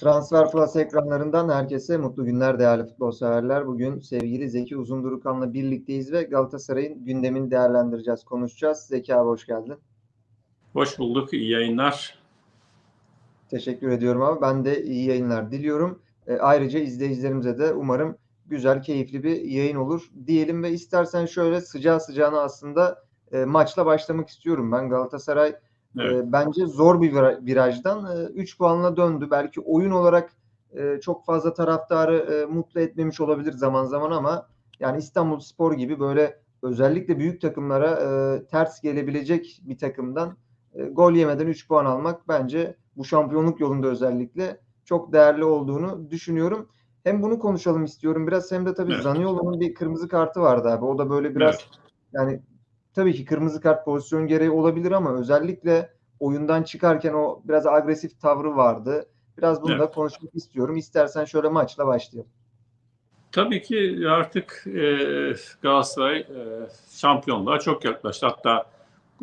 Transfer Plus ekranlarından herkese mutlu günler değerli futbol severler. Bugün sevgili Zeki Uzundurukan'la birlikteyiz ve Galatasaray'ın gündemini değerlendireceğiz, konuşacağız. Zeki abi hoş geldin. Hoş bulduk, iyi yayınlar. Teşekkür ediyorum abi. Ben de iyi yayınlar diliyorum. E, ayrıca izleyicilerimize de umarım güzel, keyifli bir yayın olur diyelim ve istersen şöyle sıcağı sıcağına aslında e, maçla başlamak istiyorum. Ben Galatasaray Evet. E, bence zor bir vira- virajdan 3 puanla döndü. Belki oyun olarak e, çok fazla taraftarı e, mutlu etmemiş olabilir zaman zaman ama yani İstanbul Spor gibi böyle özellikle büyük takımlara e, ters gelebilecek bir takımdan e, gol yemeden 3 puan almak bence bu şampiyonluk yolunda özellikle çok değerli olduğunu düşünüyorum. Hem bunu konuşalım istiyorum biraz hem de tabii Evet. Zaniolo'nun bir kırmızı kartı vardı abi. O da böyle biraz Evet. yani tabii ki kırmızı kart pozisyon gereği olabilir ama özellikle oyundan çıkarken o biraz agresif tavrı vardı. Biraz bunu da Evet. konuşmak istiyorum. İstersen şöyle maçla başlayalım. Tabii ki artık e, Galatasaray e, şampiyonluğa çok yaklaştı. Hatta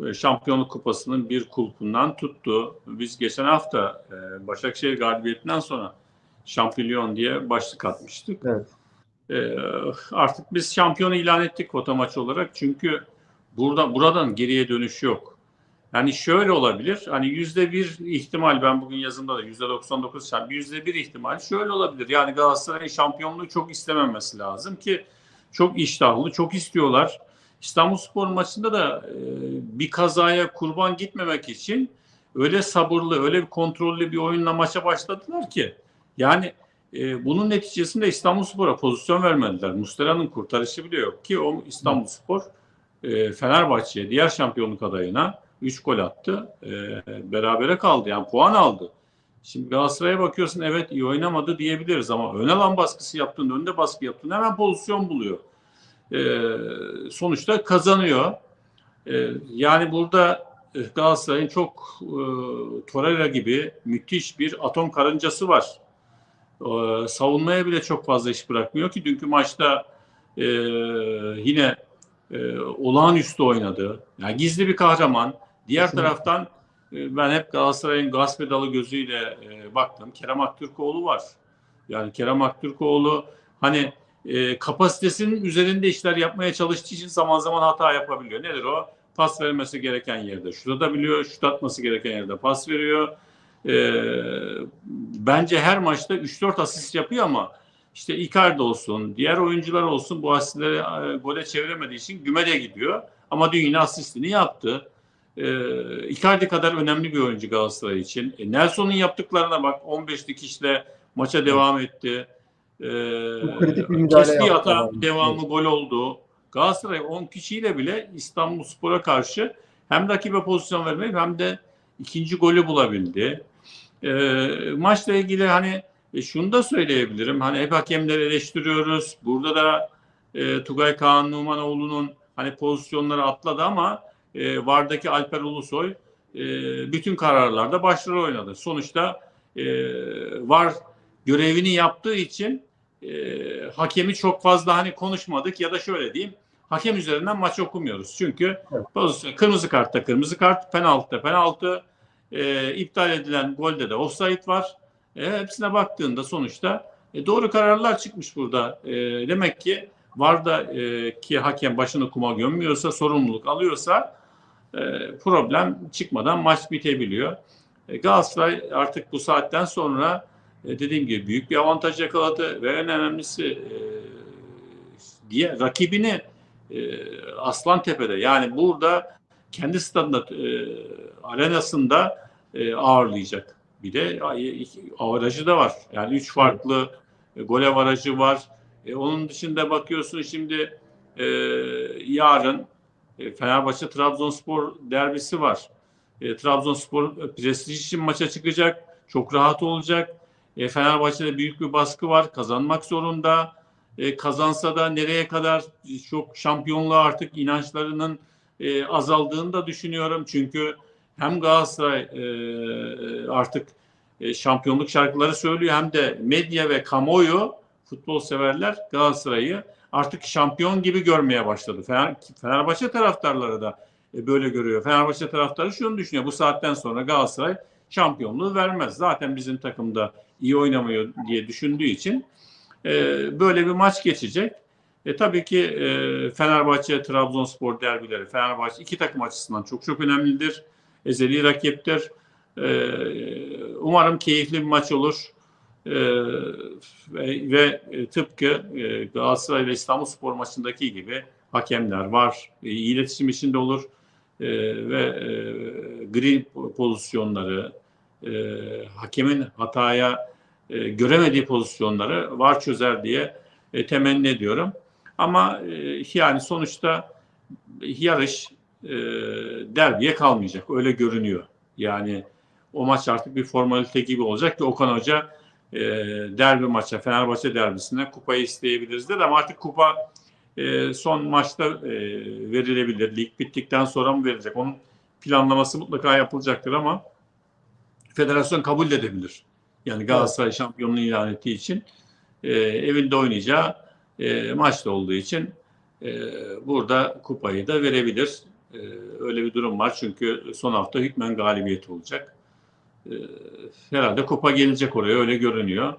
e, şampiyonluk kupasının bir kulpundan tuttu. Biz geçen hafta e, Başakşehir galibiyetinden sonra şampiyon diye başlık atmıştık. Evet. E, artık biz şampiyonu ilan ettik kota maçı olarak. Çünkü burada buradan geriye dönüş yok. Yani şöyle olabilir. Hani yüzde bir ihtimal ben bugün yazımda da yüzde 99 yani yüzde bir ihtimal şöyle olabilir. Yani Galatasaray'ın şampiyonluğu çok istememesi lazım ki çok iştahlı, çok istiyorlar. İstanbulspor maçında da e, bir kazaya kurban gitmemek için öyle sabırlı, öyle bir kontrollü bir oyunla maça başladılar ki yani e, bunun neticesinde İstanbulspor'a pozisyon vermediler. Muslera'nın kurtarışı bile yok ki o İstanbulspor e, Fenerbahçe'ye, diğer şampiyonluk adayına 3 gol attı. E, berabere kaldı. Yani puan aldı. Şimdi Galatasaray'a bakıyorsun evet iyi oynamadı diyebiliriz ama ön alan baskısı yaptığında, önde baskı yaptığında hemen pozisyon buluyor. E, sonuçta kazanıyor. Yani burada e, Galatasaray'ın çok e, Torreira gibi müthiş bir atom karıncası var. Savunmaya bile çok fazla iş bırakmıyor ki dünkü maçta e, yine e, olağanüstü oynadı. Yani gizli bir kahraman. Diğer Kesinlikle. taraftan e, ben hep Galatasaray'ın gaz pedalı gözüyle e, baktım. Kerem Aktürkoğlu var. Yani Kerem Aktürkoğlu hani e, kapasitesinin üzerinde işler yapmaya çalıştığı için zaman zaman hata yapabiliyor. Nedir o? Pas vermesi gereken yerde. Şurada da biliyor, şut atması gereken yerde pas veriyor. E, bence her maçta 3-4 asist yapıyor ama işte Icardi olsun, diğer oyuncular olsun bu asistleri e, gole çeviremediği için güme de gidiyor. Ama dün yine asistini yaptı. E, Icardi kadar önemli bir oyuncu Galatasaray için. E, Nelson'un yaptıklarına bak 15 dikişle maça devam etti. E, kestiği hata Evet. gol oldu. Galatasaray 10 kişiyle bile İstanbulspor'a karşı hem rakibe pozisyon vermeyip hem de ikinci golü bulabildi. E, maçla ilgili hani e, şunu da söyleyebilirim. Hani hep hakemleri eleştiriyoruz. Burada da e, Tugay Kaan Numanoğlu'nun hani pozisyonları atladı ama e, Vardaki Alper Ulusoy e, bütün kararlarda başrol oynadı. Sonuçta e, Var görevini yaptığı için e, hakemi çok fazla hani konuşmadık ya da şöyle diyeyim hakem üzerinden maç okumuyoruz. Çünkü Evet. kırmızı kartta kırmızı kart, penaltıda penaltı, e, iptal edilen golde de offside var. E, hepsine baktığında sonuçta e, doğru kararlar çıkmış burada. E, demek ki var da e, ki hakem başını kuma gömmüyorsa, sorumluluk alıyorsa e, problem çıkmadan maç bitebiliyor. E, Galatasaray artık bu saatten sonra e, dediğim gibi büyük bir avantaj yakaladı ve en önemlisi e, diye rakibini e, Aslan Tepe'de yani burada kendi stadında e, arenasında e, ağırlayacak. Bir de avarajı da var. Yani üç farklı e, gol avarajı var. E, onun dışında bakıyorsun şimdi e, yarın e, Fenerbahçe Trabzonspor derbisi var. E, Trabzonspor e, prestij için maça çıkacak. Çok rahat olacak. E, Fenerbahçe'de büyük bir baskı var. Kazanmak zorunda. E, kazansa da nereye kadar çok şampiyonluğa artık inançlarının e, azaldığını da düşünüyorum. Çünkü hem Galatasaray e, artık e, şampiyonluk şarkıları söylüyor hem de medya ve kamuoyu futbol severler Galatasaray'ı artık şampiyon gibi görmeye başladı. Fener, Fenerbahçe taraftarları da e, böyle görüyor. Fenerbahçe taraftarı şunu düşünüyor. Bu saatten sonra Galatasaray şampiyonluğu vermez. Zaten bizim takımda iyi oynamıyor diye düşündüğü için e, böyle bir maç geçecek. E, tabii ki e, Fenerbahçe, Trabzonspor derbileri, Fenerbahçe iki takım açısından çok çok önemlidir. Ezeli rakiptir. E, umarım keyifli bir maç olur. E, ve, ve tıpkı e, Galatasaray ve İstanbulspor maçındaki gibi hakemler var. E, iletişim içinde olur. E, ve e, gri pozisyonları, e, hakemin hataya e, göremediği pozisyonları var çözer diye e, temenni ediyorum. Ama e, yani sonuçta yarış e, derbiye kalmayacak. Öyle görünüyor. Yani o maç artık bir formalite gibi olacak ki Okan Hoca e, derbi maça, Fenerbahçe derbisine kupayı isteyebiliriz dedi ama artık kupa e, son maçta e, verilebilir. Lig bittikten sonra mı verecek? Onun planlaması mutlaka yapılacaktır ama federasyon kabul edebilir. Yani Galatasaray şampiyonluğu ilan ettiği için e, evinde oynayacağı e, maçta olduğu için e, burada kupayı da verebilir. E, öyle bir durum var çünkü son hafta hükmen galibiyet olacak. E, herhalde kupa gelecek oraya öyle görünüyor.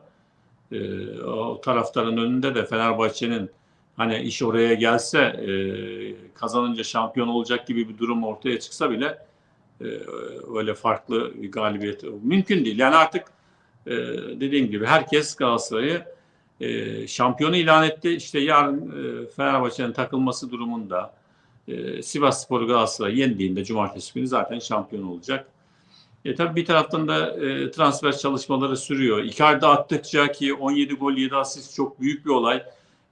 E, o taraftarın önünde de Fenerbahçe'nin hani iş oraya gelse e, kazanınca şampiyon olacak gibi bir durum ortaya çıksa bile e, öyle farklı bir galibiyet mümkün değil. Yani artık e, dediğim gibi herkes Galatasaray'ı şampiyonu ilan etti. İşte yarın Fenerbahçe'nin takılması durumunda e, Sivas Spor Galatasaray yendiğinde cumartesi günü zaten şampiyon olacak. E, tabii bir taraftan da e, transfer çalışmaları sürüyor. Icardi attıkça ki 17 gol 7 asist çok büyük bir olay.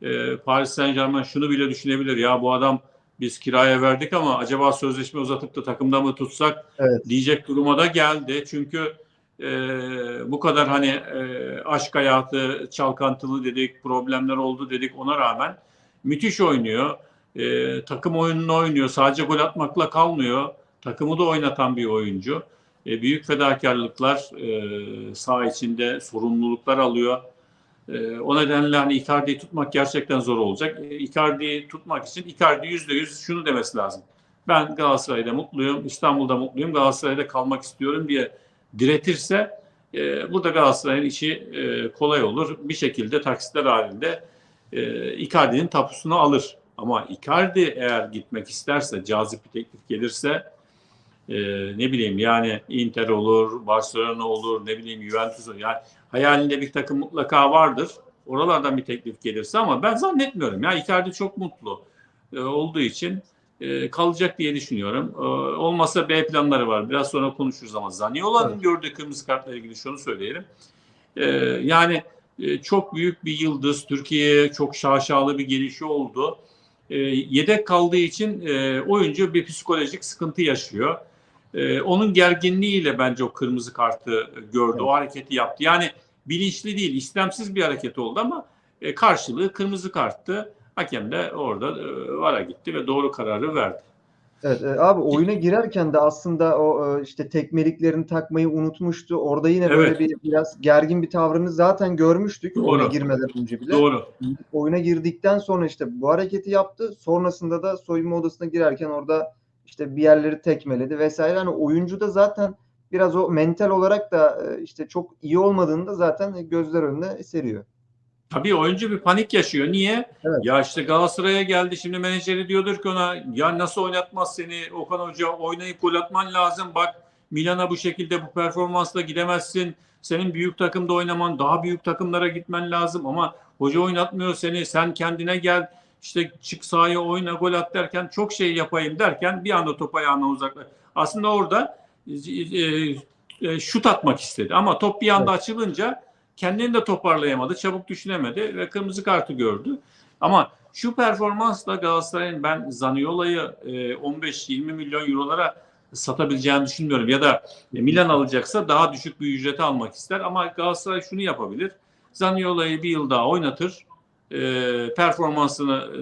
E, Paris Saint Germain şunu bile düşünebilir. Ya bu adam biz kiraya verdik ama acaba sözleşme uzatıp da takımda mı tutsak Evet. diyecek duruma da geldi. Çünkü e, bu kadar hani e, aşk hayatı çalkantılı dedik, problemler oldu dedik ona rağmen müthiş oynuyor. E, takım oyununu oynuyor. Sadece gol atmakla kalmıyor. Takımı da oynatan bir oyuncu. E, büyük fedakarlıklar e, saha içinde sorumluluklar alıyor. E, o nedenle hani Icardi'yi tutmak gerçekten zor olacak. E, Icardi'yi tutmak için Icardi yüzde yüz şunu demesi lazım. Ben Galatasaray'da mutluyum, İstanbul'da mutluyum, Galatasaray'da kalmak istiyorum diye diretirse e, burada Galatasaray'ın işi e, kolay olur. Bir şekilde taksitler halinde e, Icardi'nin tapusunu alır. Ama Icardi eğer gitmek isterse, cazip bir teklif gelirse e, ne bileyim yani Inter olur, Barcelona olur, ne bileyim Juventus olur. Yani hayalinde bir takım mutlaka vardır. Oralardan bir teklif gelirse ama ben zannetmiyorum. Ya Icardi çok mutlu e, olduğu için e, kalacak diye düşünüyorum. E, olmasa B planları var. Biraz sonra konuşuruz ama Zaniola'nın Evet. gördüğü kırmızı kartla ilgili şunu söyleyelim. E, yani e, çok büyük bir yıldız. Türkiye'ye çok şaşalı bir gelişi oldu. E, yedek kaldığı için e, oyuncu bir psikolojik sıkıntı yaşıyor. E, onun gerginliğiyle bence o kırmızı kartı gördü. Evet. O hareketi yaptı. Yani bilinçli değil, istemsiz bir hareket oldu ama e, karşılığı kırmızı karttı. Hakem de orada e, VAR'a gitti ve doğru kararı verdi. Evet, e, abi oyuna girerken de aslında o e, işte tekmeliklerini takmayı unutmuştu. Orada yine böyle Evet. bir biraz gergin bir tavrını zaten görmüştük Doğru. oyuna girmeden önce bile. Doğru. Oyuna girdikten sonra işte bu hareketi yaptı. Sonrasında da soyunma odasına girerken orada işte bir yerleri tekmeledi vesaire. Hani oyuncu da zaten biraz o mental olarak da e, işte çok iyi olmadığını da zaten gözler önüne seriyor. Tabii oyuncu bir panik yaşıyor. Niye? Evet. Ya işte Galatasaray'a geldi. Şimdi menajeri diyordur ki ona ya nasıl oynatmaz seni Okan Hoca oynayıp gol atman lazım. Bak Milan'a bu şekilde bu performansla gidemezsin. Senin büyük takımda oynaman, daha büyük takımlara gitmen lazım ama hoca oynatmıyor seni. Sen kendine gel. işte çık sahaya oyna gol at derken çok şey yapayım derken bir anda top ayağına uzaklaş. Aslında orada e, e, şut atmak istedi ama top bir anda açılınca kendini de toparlayamadı, çabuk düşünemedi ve kırmızı kartı gördü. Ama şu performansla Galatasaray'ın ben Zaniola'yı e, 15-20 milyon eurolara satabileceğini düşünmüyorum. Ya da Milan alacaksa daha düşük bir ücrete almak ister. Ama Galatasaray şunu yapabilir. Zaniola'yı bir yıl daha oynatır. E, performansını e,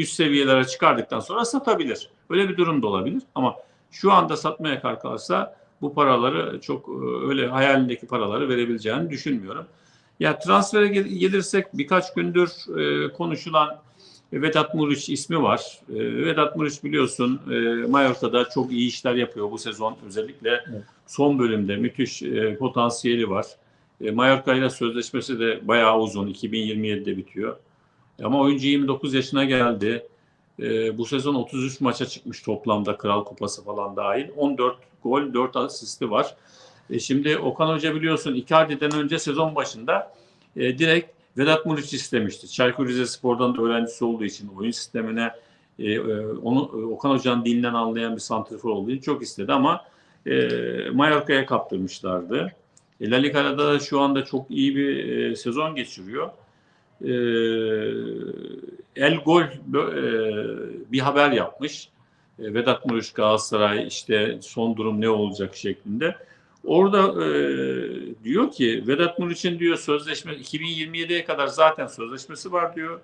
üst seviyelere çıkardıktan sonra satabilir. Öyle bir durum da olabilir. Ama şu anda satmaya kalkarsa bu paraları çok e, öyle hayalindeki paraları verebileceğini düşünmüyorum. Ya transfere gel- gelirsek birkaç gündür e, konuşulan E, Vedat Muriç ismi var. E, Vedat Muriç biliyorsun e, Mallorca'da çok iyi işler yapıyor bu sezon. Özellikle Evet. son bölümde müthiş e, potansiyeli var. E, Mallorca ile sözleşmesi de bayağı uzun. 2027'de bitiyor. Ama oyuncu 29 yaşına geldi. E, bu sezon 33 maça çıkmış toplamda Kral Kupası falan dahil. 14 gol, 4 asisti var. E, şimdi Okan Hoca biliyorsun Icardi'den önce sezon başında e, direkt Vedat Muriç istemişti. Çaykur Rizespor'dan da öğrencisi olduğu için oyun sistemine e, e, onu e, Okan Hoca'nın dilinden anlayan bir santrifor olduğu için çok istedi ama e, Mallorca'ya kaptırmışlardı. E, La Liga'da da şu anda çok iyi bir e, sezon geçiriyor. E, El Gol e, bir haber yapmış. E, Vedat Muriç Galatasaray işte son durum ne olacak şeklinde. Orada e, diyor ki Vedat Muriç'in diyor sözleşme 2027'ye kadar zaten sözleşmesi var diyor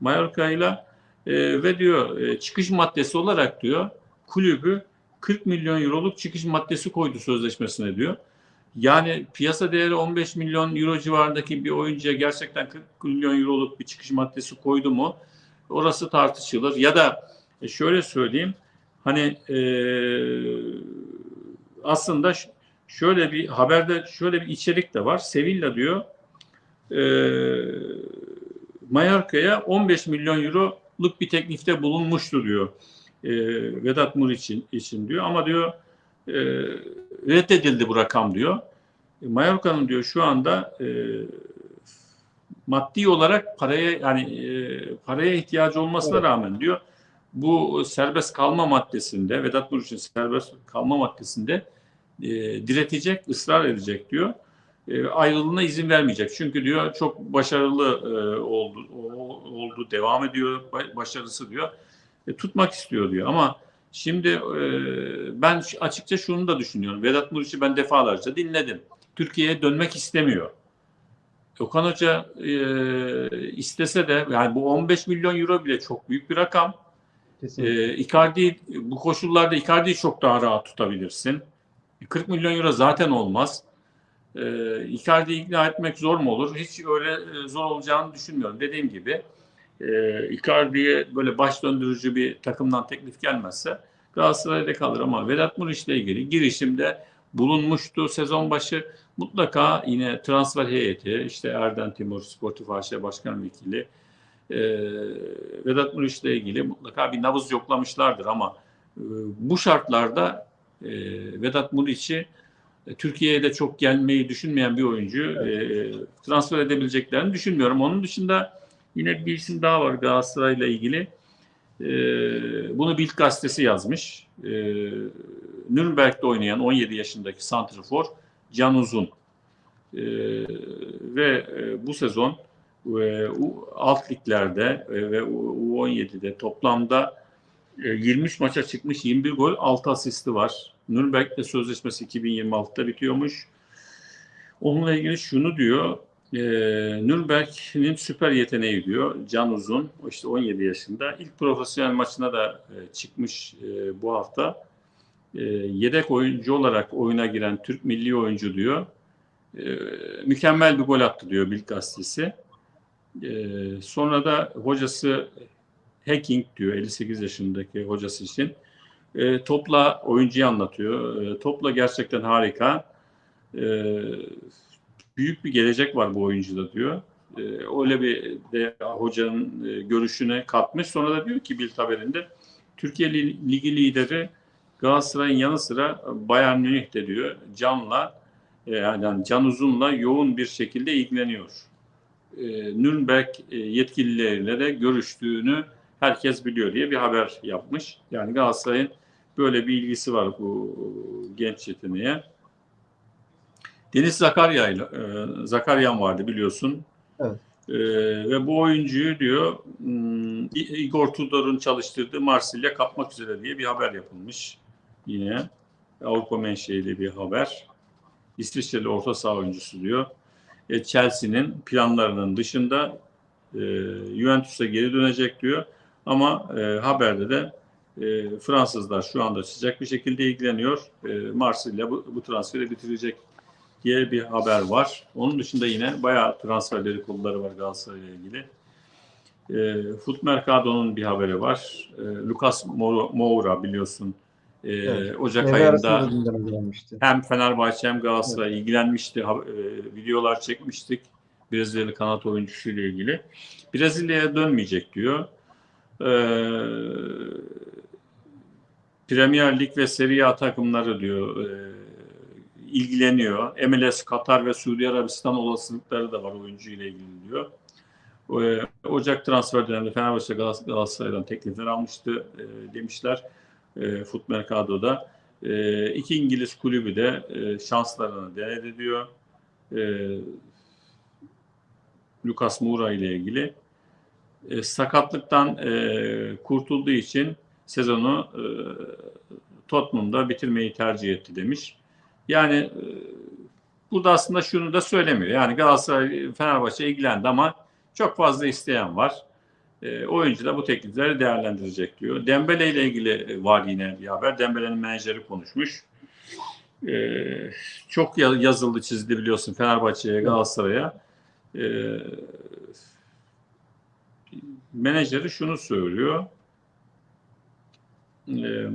Mallorca ile E, ve diyor e, çıkış maddesi olarak diyor kulübü 40 milyon euroluk çıkış maddesi koydu sözleşmesine diyor. Yani piyasa değeri 15 milyon euro civarındaki bir oyuncuya gerçekten 40 milyon euroluk bir çıkış maddesi koydu mu? Orası tartışılır. Ya da e, şöyle söyleyeyim hani e, aslında şöyle bir haberde şöyle bir içerik de var. Sevilla diyor e, Mallorca'ya 15 milyon euroluk bir teklifte bulunmuştu diyor. E, Vedat Muriç için, için diyor ama diyor e, reddedildi bu rakam diyor. E, Mallorca'nın diyor şu anda e, maddi olarak paraya yani e, paraya ihtiyacı olmasına Evet. rağmen diyor bu serbest kalma maddesinde Vedat Muriç'in serbest kalma maddesinde e, diretecek, ısrar edecek diyor. E, ayrılığına izin vermeyecek. Çünkü diyor çok başarılı e, oldu, oldu, devam ediyor ba- başarısı diyor. E, tutmak istiyor diyor. Ama şimdi e, ben açıkça şunu da düşünüyorum. Vedat Muriç'i ben defalarca dinledim. Türkiye'ye dönmek istemiyor. Okan Hoca e, istese de yani bu 15 milyon euro bile çok büyük bir rakam. Kesinlikle. E, Icardi bu koşullarda Icardi'yi çok daha rahat tutabilirsin. 40 milyon euro zaten olmaz. E, Icardi'yi ikna etmek zor mu olur? Hiç öyle e, zor olacağını düşünmüyorum. Dediğim gibi e, Icardi'ye böyle baş döndürücü bir takımdan teklif gelmezse Galatasaray'da kalır ama Vedat Muriç'le ilgili girişimde bulunmuştu sezon başı. Mutlaka yine transfer heyeti, işte Erden Timur, Sportif AŞ Başkan Vekili, e, Vedat Muriç'le ilgili mutlaka bir nabız yoklamışlardır ama e, bu şartlarda e, Vedat Muriç'i e, Türkiye'ye de çok gelmeyi düşünmeyen bir oyuncu e, transfer edebileceklerini düşünmüyorum. Onun dışında yine bir isim daha var Galatasaray'la ilgili. E, bunu Bild gazetesi yazmış. E, Nürnberg'de oynayan 17 yaşındaki santrafor Can Uzun. E, ve e, bu sezon e, alt liglerde e, ve U- U17'de toplamda e, 23 maça çıkmış 21 gol 6 asisti var. Nürnberg'de sözleşmesi 2026'da bitiyormuş. Onunla ilgili şunu diyor. E, Nürnberg'in süper yeteneği diyor. Can Uzun. İşte 17 yaşında. İlk profesyonel maçına da e, çıkmış e, bu hafta. E, yedek oyuncu olarak oyuna giren Türk milli oyuncu diyor. E, mükemmel bir gol attı diyor Bild gazetesi. E, sonra da hocası Hacking diyor 58 yaşındaki hocası için. E, topla oyuncuyu anlatıyor. E, topla gerçekten harika. E, büyük bir gelecek var bu oyuncuda diyor. E, öyle bir de hocanın e, görüşüne katmış. Sonra da diyor ki Bild haberinde Türkiye Li- Ligi lideri Galatasaray'ın yanı sıra Bayern Münih de diyor Can'la e, yani Can Uzun'la yoğun bir şekilde ilgileniyor. E, Nürnberg e, yetkilileriyle de görüştüğünü herkes biliyor diye bir haber yapmış. Yani Galatasaray'ın böyle bir ilgisi var bu genç yeteneğe. Deniz Zakarya ile e, Zakaryan vardı biliyorsun. Evet. Ve bu oyuncuyu diyor hmm, Igor Tudor'un çalıştırdığı Marsilya kapmak üzere diye bir haber yapılmış. Yine Avrupa menşeli bir haber. İsviçreli orta saha oyuncusu diyor. E, Chelsea'nin planlarının dışında e, Juventus'a geri dönecek diyor. Ama e, haberde de Fransızlar şu anda sıcak bir şekilde ilgileniyor. E, Marsilya bu, bu transferi bitirecek diye bir haber var. Onun dışında yine bayağı transferleri kolları var Galatasaray'la ilgili. E, Foot Mercado'nun bir haberi var. E, Lucas Moura biliyorsun. E, Evet. Ocak Devre ayında hem Fenerbahçe hem Galatasaray ilgilenmişti. Ha- e, videolar çekmiştik. Brezilyalı kanat oyuncusu ile ilgili. Brezilya'ya dönmeyecek diyor. E, Premier Lig ve Serie A takımları diyor e, ilgileniyor. MLS, Katar ve Suudi Arabistan olasılıkları da var oyuncu ile ilgili diyor. E, Ocak transfer döneminde Fenerbahçe Gal- Galatasaray'dan teklifler almıştı e, demişler. E, Foot Mercado'da. E, iki İngiliz kulübü de e, şanslarını denedi diyor. E, Lucas Moura ile ilgili. E, sakatlıktan e, kurtulduğu için sezonu e, Tottenham'da bitirmeyi tercih etti demiş. Yani e, burada aslında şunu da söylemiyor. Yani Galatasaray Fenerbahçe ilgilendi ama çok fazla isteyen var. E, oyuncu da bu teklifleri değerlendirecek diyor. Dembele ile ilgili var yine bir haber. Dembele'nin menajeri konuşmuş. E, çok ya- yazıldı çizdi biliyorsun Fenerbahçe'ye Galatasaray'a. E, menajeri şunu söylüyor. E,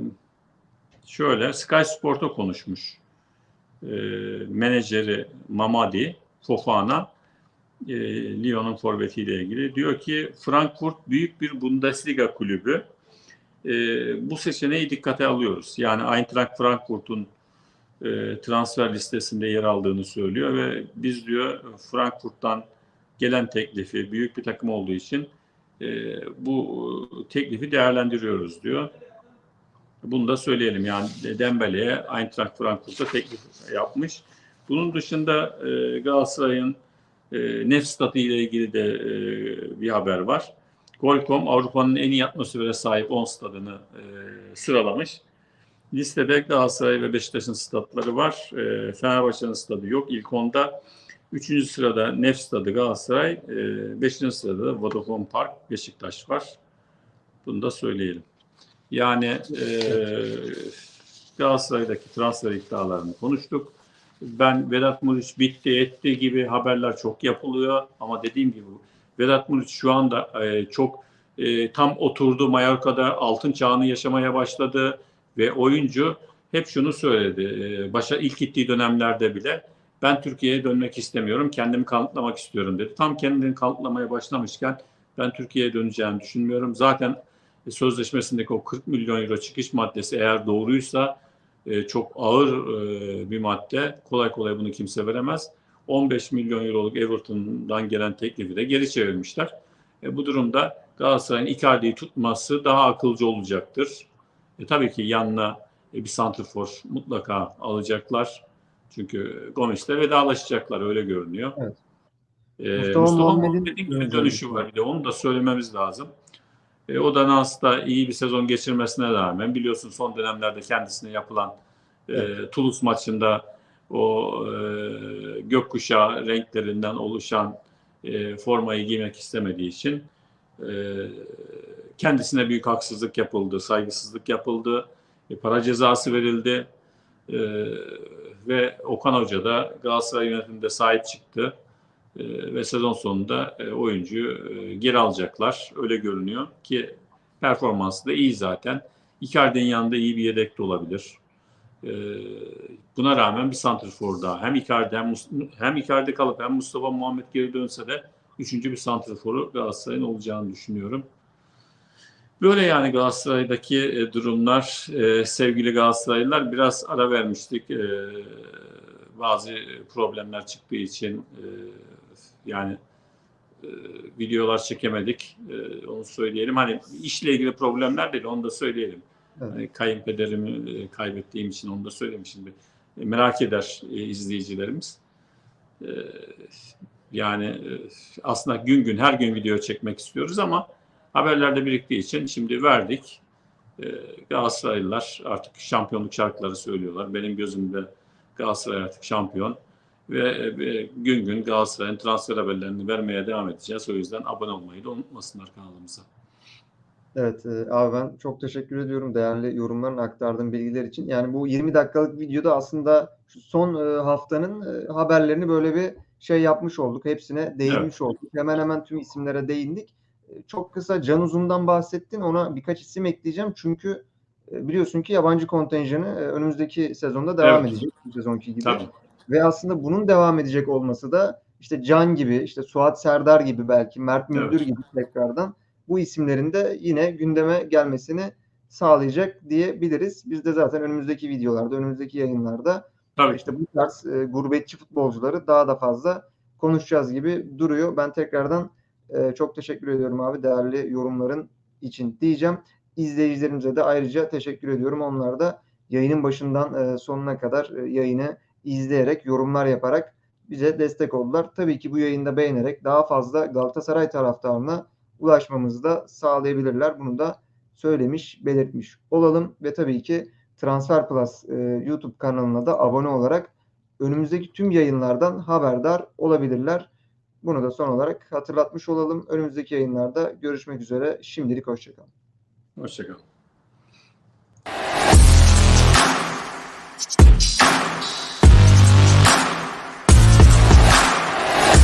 şöyle Sky Sport'a konuşmuş. E, menajeri Mamadi Fofana e, Lyon'un forvetiyle ilgili. Diyor ki Frankfurt büyük bir Bundesliga kulübü. E, bu seçeneği dikkate alıyoruz. Yani Eintracht Frankfurt'un e, transfer listesinde yer aldığını söylüyor ve biz diyor Frankfurt'tan gelen teklifi büyük bir takım olduğu için e, bu teklifi değerlendiriyoruz diyor. Bunu da söyleyelim yani Dembele'ye Eintracht Frankfurt'a teklif yapmış. Bunun dışında e, Galatasaray'ın e, nef statü ile ilgili de e, bir haber var. Golcom Avrupa'nın en iyi atmosfere sahip 10 stadını e, sıralamış. Listede Galatasaray ve Beşiktaş'ın statları var. E, Fenerbahçe'nin stadı yok. İlk onda 3. sırada Nef stadı Galatasaray, 5. sırada da Vodafone Park Beşiktaş var. Bunu da söyleyelim. Yani e, Galatasaray'daki transfer iddialarını konuştuk. Ben Vedat Muriç bitti etti gibi haberler çok yapılıyor ama dediğim gibi Vedat Muriç şu anda e, çok e, tam oturdu Mallorca'da altın çağını yaşamaya başladı ve oyuncu hep şunu söyledi. E, başa ilk gittiği dönemlerde bile ben Türkiye'ye dönmek istemiyorum, kendimi kanıtlamak istiyorum dedi. Tam kendini kanıtlamaya başlamışken ben Türkiye'ye döneceğini düşünmüyorum. Zaten sözleşmesindeki o 40 milyon euro çıkış maddesi eğer doğruysa e, çok ağır e, bir madde. Kolay kolay bunu kimse veremez. 15 milyon euroluk Everton'dan gelen teklifi de geri çevirmişler. E, bu durumda Galatasaray'ın Icardi'yi tutması daha akılcı olacaktır. E, tabii ki yanına e, bir santrfor mutlaka alacaklar. Çünkü Gomis'le vedalaşacaklar öyle görünüyor. Evet. E, Mustafa Mustafa, Muhammed'in dönüşü var. Bir de onu da söylememiz lazım. E, o da Nans'ta iyi bir sezon geçirmesine rağmen biliyorsun son dönemlerde kendisine yapılan e, Toulouse maçında o e, gökkuşağı renklerinden oluşan e, formayı giymek istemediği için e, kendisine büyük haksızlık yapıldı, saygısızlık yapıldı, e, para cezası verildi. E, ve Okan Hoca da Galatasaray yönetiminde sahip çıktı e, ve sezon sonunda e, oyuncuyu e, geri alacaklar. Öyle görünüyor ki performansı da iyi zaten. Icardi'nin yanında iyi bir yedek de olabilir. E, buna rağmen bir santrfor daha. Hem Icardi hem, hem Icardi kalıp hem Mustafa Muhammed geri dönse de üçüncü bir santrforu Galatasaray'ın olacağını düşünüyorum. Böyle yani Galatasaray'daki e, durumlar e, sevgili Galatasaraylılar biraz ara vermiştik. E, bazı problemler çıktığı için yani e, videolar çekemedik. E, onu söyleyelim. Hani işle ilgili problemler değil onu da söyleyelim. Evet. Hani kayınpederimi e, kaybettiğim için onu da söylemişim. E, merak eder e, izleyicilerimiz. E, yani e, aslında gün gün her gün video çekmek istiyoruz ama haberlerde biriktiği için şimdi verdik. E, Galatasaraylılar artık şampiyonluk şarkıları söylüyorlar. Benim gözümde Galatasaray artık şampiyon ve e, gün gün Galatasaray'ın transfer haberlerini vermeye devam edeceğiz. O yüzden abone olmayı da unutmasınlar kanalımıza. Evet e, abi ben çok teşekkür ediyorum değerli yorumların aktardığın bilgiler için. Yani bu 20 dakikalık videoda aslında şu son e, haftanın e, haberlerini böyle bir şey yapmış olduk. Hepsine değinmiş olduk. Hemen hemen tüm isimlere değindik. E, Çok kısa Can Uzun'dan bahsettin. Ona birkaç isim ekleyeceğim. Çünkü e, biliyorsun ki yabancı kontenjanı e, önümüzdeki sezonda devam Evet. edecek. Bu sezonki gibi. Tabii. Ve aslında bunun devam edecek olması da işte Can gibi, işte Suat Serdar gibi belki, Mert Müldür Evet. gibi tekrardan bu isimlerin de yine gündeme gelmesini sağlayacak diyebiliriz. Biz de zaten önümüzdeki videolarda, önümüzdeki yayınlarda Tabii. işte bu tarz e, gurbetçi futbolcuları daha da fazla konuşacağız gibi duruyor. Ben tekrardan e, çok teşekkür ediyorum abi değerli yorumların için diyeceğim. İzleyicilerimize de ayrıca teşekkür ediyorum. Onlar da yayının başından e, sonuna kadar e, yayını izleyerek, yorumlar yaparak bize destek oldular. Tabii ki bu yayında beğenerek daha fazla Galatasaray taraftarına ulaşmamızı da sağlayabilirler. Bunu da söylemiş, belirtmiş olalım ve tabii ki Transfer Plus e, YouTube kanalına da abone olarak önümüzdeki tüm yayınlardan haberdar olabilirler. Bunu da son olarak hatırlatmış olalım. Önümüzdeki yayınlarda görüşmek üzere. Şimdilik hoşçakalın. Hoşçakalın.